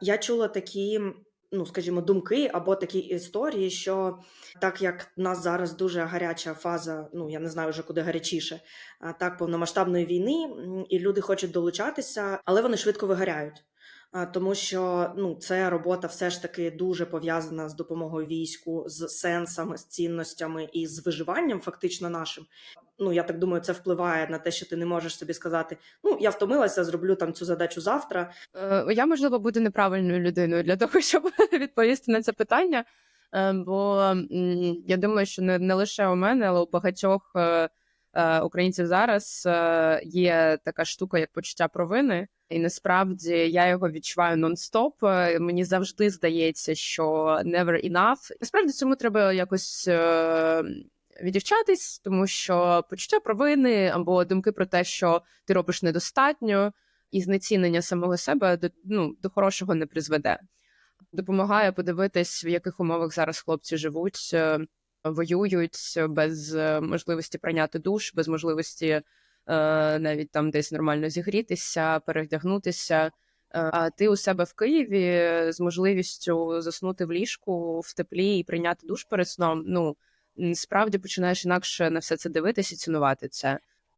я чула такі, ну, скажімо, думки або такі історії, що так як в нас зараз дуже гаряча фаза, ну я не знаю вже куди гарячіше, так повномасштабної війни, і люди хочуть долучатися, але вони швидко вигоряють. Тому що ну, це робота все ж таки дуже пов'язана з допомогою війську, з сенсами, з цінностями і з виживанням, фактично нашим. Ну я так думаю, це впливає на те, що ти не можеш собі сказати: ну я втомилася, зроблю там цю задачу завтра. Е, Я, можливо, буду неправильною людиною для того, щоб відповісти на це питання. Е, Бо я думаю, що не, не лише у мене, але у багатьох е, українців зараз є така штука, як почуття провини. І насправді я його відчуваю нон-стоп. Е, Мені завжди здається, що never enough. Насправді цьому треба якось е, відівчатись, тому що почуття провини або думки про те, що ти робиш недостатньо, і знецінення самого себе до, ну, до хорошого не призведе. Допомагає подивитись, в яких умовах зараз хлопці живуть, е, воюють без можливості прийняти душ, без можливості навіть там десь нормально зігрітися, перевдягнутися. Е, А ти у себе в Києві з можливістю заснути в ліжку в теплі і прийняти душ перед сном. Ну справді починаєш інакше на все це дивитися і цінувати це.